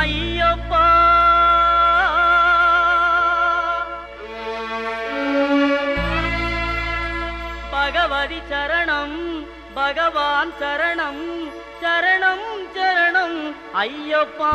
ஐயப்பா. பகவதி சரணம் பகவான் சரணம் சரணம் சரணம் ஐயப்பா.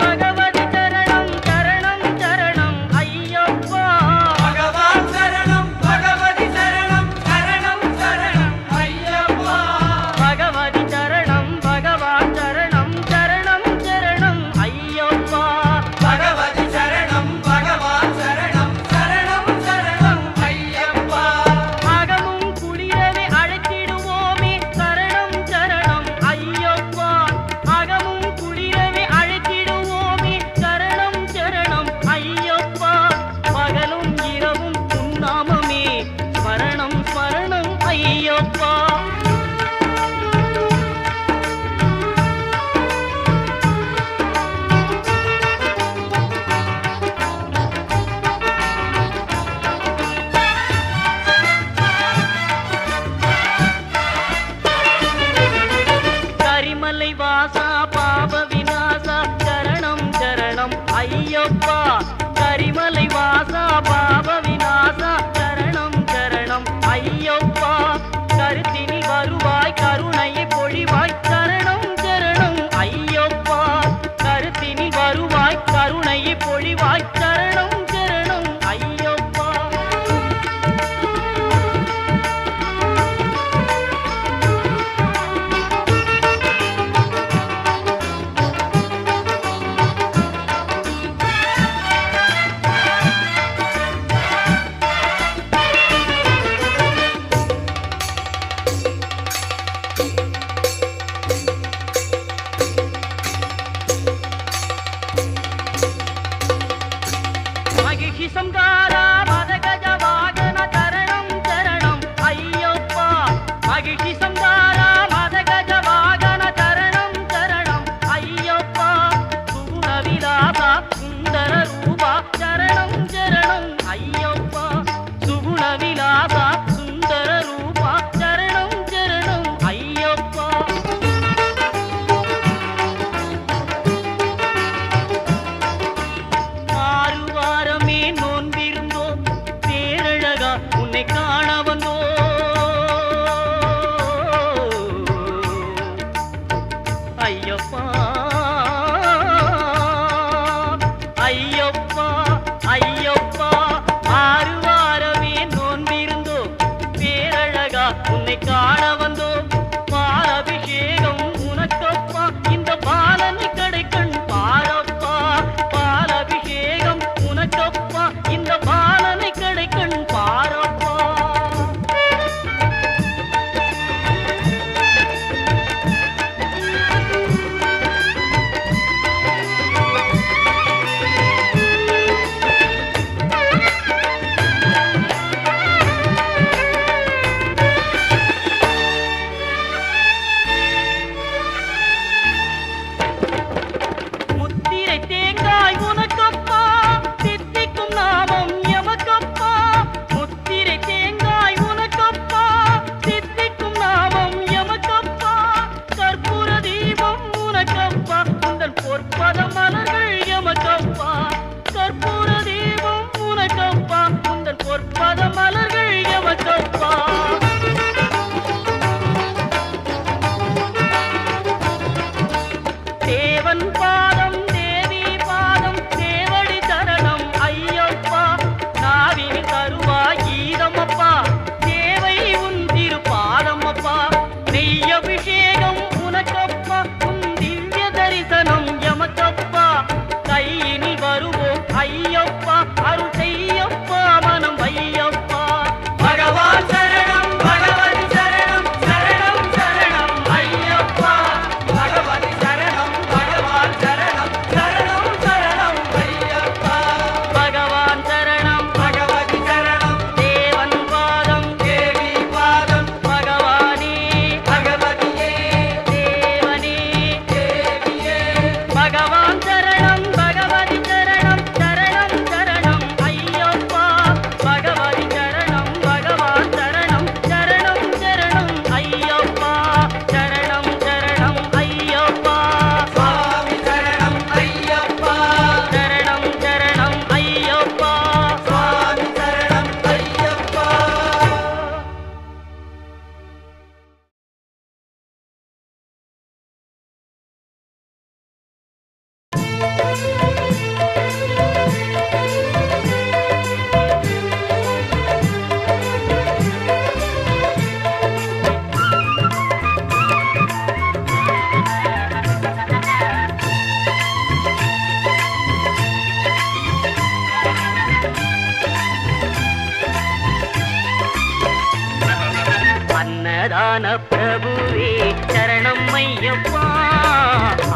ஞான பிரபுவே சரணம் ஐயப்பா.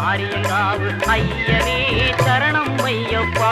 ஆரியங்காவு ஐயனே சரணம் ஐயப்பா.